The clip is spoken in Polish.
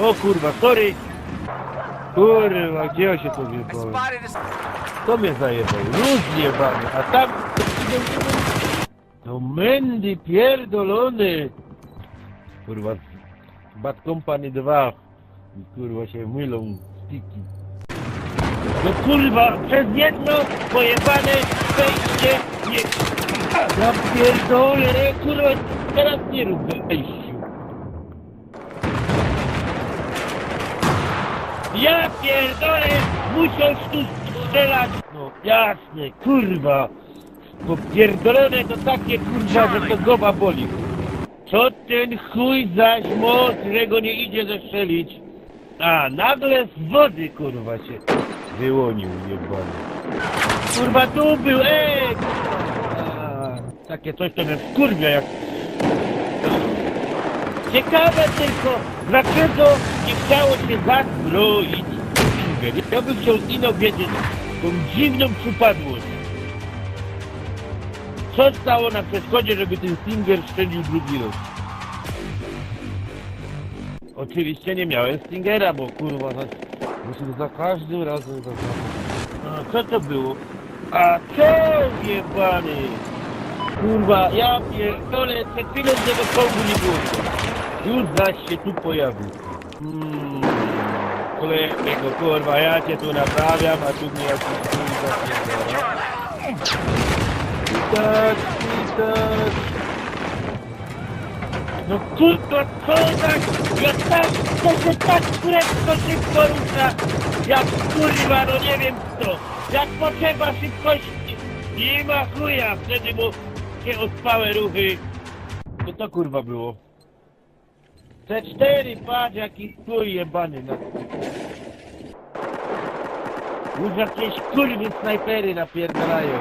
O kurwa, sorry. Kurwa, gdzie ja się? Spotted a To mnie zajebał, luz jebany, a tam... No Mendy pierdolony! Kurwa, Bad Company 2. Kurwa się mylą stiki. No kurwa, przez jedno pojebane wejście nie... Ja pierdolę, kurwa, teraz nie rób wejściu. Ja pierdolę, muszą tu strzelać. No jasne, kurwa. Popierdolone to takie kurwa, że to głowa boli. Co ten chuj zaś moc, że go nie idzie zestrzelić? A, nagle z wody kurwa się wyłonił jebany. Kurwa tu był, ej! A, takie coś to mnie wkurwia jak... Ciekawe tylko, dlaczego nie chciało się Stinger. Ja bym chciał ino wiedzieć tą dziwną przypadłość. Co stało na przeszkodzie, żeby ten Stinger strzelił drugi raz? Oczywiście nie miałem Stingera, bo kurwa, za, muszę za każdym razem za A co to było? A co jebany? Kurwa, ja pierdolę, przed chwilą tego czołgu nie było. Już zaś się tu pojawił. Hmm, kolego, kurwa, ja cię tu naprawiam, a tu mnie jakiś kurwa pierdolę. I tak, i tak. No kurwa, co tak? Ja tak, to się tak prędko szybko rusza. Jak kurwa, no nie wiem co. Jak potrzeba szybkości. Nie ma chuja, wtedy mu się ospałe ruchy. Co to kurwa było? C4, patrz jaki chuj jebany no. Już jakieś kurwy snajpery napierdalają.